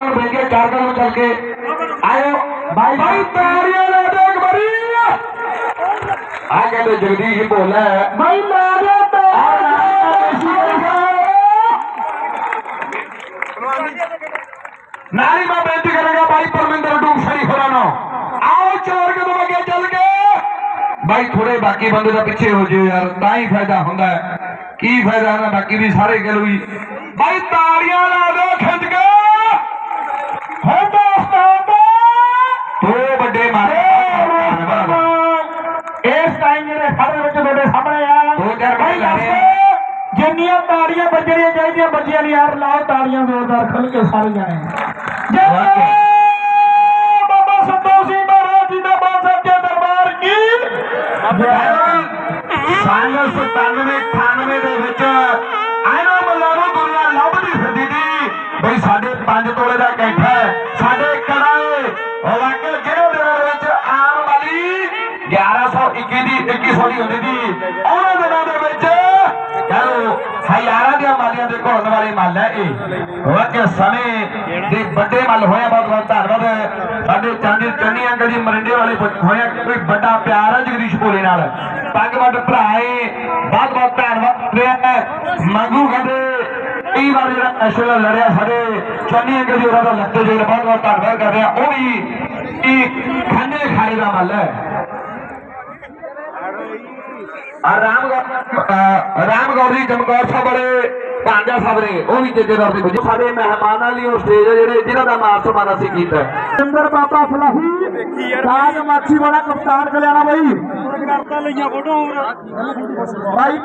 बन के कारगर में चल के आयो भाई भाई तारिया ले दे एक बारी आ कहते जगदीश बोला है भाई मारे नारी मैं बेनती करेगा भाई परमिंदर डूब शरीफ राणा आओ चोर के तुम अगे चल के भाई थोड़े बाकी बंदे का पीछे हो जाओ यार ता ही फायदा होंगे की फायदा ना बाकी भी सारे गलू भाई तारियां ला दो ਟਾਈਮ ਜਿਹੜੇ ਸਾਡੇ ਵਿੱਚ ਤੁਹਾਡੇ ਸਾਹਮਣੇ ਆ। ਦੋ ਭਾਈ ਦੱਸੋ, ਜਿੰਨੀਆਂ ਤਾੜੀਆਂ ਵੱਜਣੀਆਂ ਚਾਹੀਦੀਆਂ ਬੱਚਿਆਂ ਦੀ ਯਾਰ ਲਾਓ ਤਾੜੀਆਂ ਜ਼ੋਰਦਾਰ ਖੁੱਲ ਕੇ ਸਾਰੇ ਜਾਣੇ। ਬਾਬਾ ਸੰਤੋਖ ਸਿੰਘ ਮਹਾਰਾਜ ਜੀ ਦਾ ਬਾਦ ਸੱਚੇ ਦਰਬਾਰ ਕੀ? ਸਾਲ 97 98 ਦੇ ਵਿੱਚ ਆਇਨਾ ਮੱਲਾ ਨੂੰ ਦੁਨੀਆ ਲੱਭਦੀ ਫਿਰਦੀ ਸੀ। ਬਈ ਸਾਡੇ 5 ਤੋਲੇ ਦਾ ਕੈਂਠਾ 1121 ਦੀ 2100 ਦੀ ਹੁੰਦੀ ਸੀ। ਉਹਨਾਂ ਦਿਨਾਂ ਦੇ ਵਿੱਚ ਕਹੋ ਹਜ਼ਾਰਾਂ ਦੀਆਂ ਮਾਲੀਆਂ ਦੇ ਘੋੜਨ ਵਾਲੇ ਮੱਲ ਹੈ ਇਹ। ਵਾਕਿਆ ਸਮੇਂ ਦੇ ਵੱਡੇ ਮੱਲ ਹੋਇਆ ਬਹੁਤ ਬਹੁਤ ਧੰਨਵਾਦ। ਸਾਡੇ ਚਾਂਦੀ ਚੰਨੀ ਅੰਕਲ ਜੀ ਮਰਿੰਡੇ ਵਾਲੇ ਹੋਇਆ ਕੋਈ ਵੱਡਾ ਪਿਆਰ ਹੈ ਜਗਦੀਸ਼ ਭੋਲੇ ਨਾਲ। ਪੱਗ ਵੱਡ ਭਰਾ ਬਹੁਤ ਬਹੁਤ ਧੰਨਵਾਦ ਰਿਹਾ ਮੰਗੂ ਕਹਿੰਦੇ, ਕਈ ਵਾਰ ਜਿਹੜਾ ਨੈਸ਼ਨਲ ਲੜਿਆ ਸਾਡੇ ਚੰਨੀ ਅੰਕਲ ਜੀ, ਉਹਨਾਂ ਦਾ ਲੱਤੇ ਜਿਹੜਾ ਬਹੁਤ ਬਹੁਤ ਧੰਨਵਾਦ ਕਰ ਰਿਹਾ ਉਹ ਵੀ ਇੱਕ ਖੰਨੇ ਖਾੜੇ ਦਾ ਮੱਲ ਹੈ। ਆ ਰਾਮ ਰਾਮ ਗੌਰੀ ਚਮਕੌਰ ਸਾਹਿਬ ਵਾਲੇ ਭਾਂਜਾ ਸਾਹਿਬ ਨੇ ਉਹ ਵੀ ਜੱਜੇਦਾਰ ਦੇ ਜੋ ਸਾਡੇ ਮਹਿਮਾਨਾਂ ਲਈ ਉਹ ਸਟੇਜ ਹੈ ਜਿਹੜੇ ਜਿਨ੍ਹਾਂ ਦਾ ਮਾਨ ਸਨਮਾਨ ਅਸੀਂ ਕੀਤਾ। ਹੈ। ਸਿੰਦਰ ਬਾਬਾ ਫਲਾਹੀ ਰਾਜ ਮਾਛੀ ਵਾਲਾ ਕਪਤਾਨ ਕਲਿਆਣਾ ਬਾਈ। ਕਰਤਾ ਲਈਆਂ ਫੋਟੋ ਬਾਈ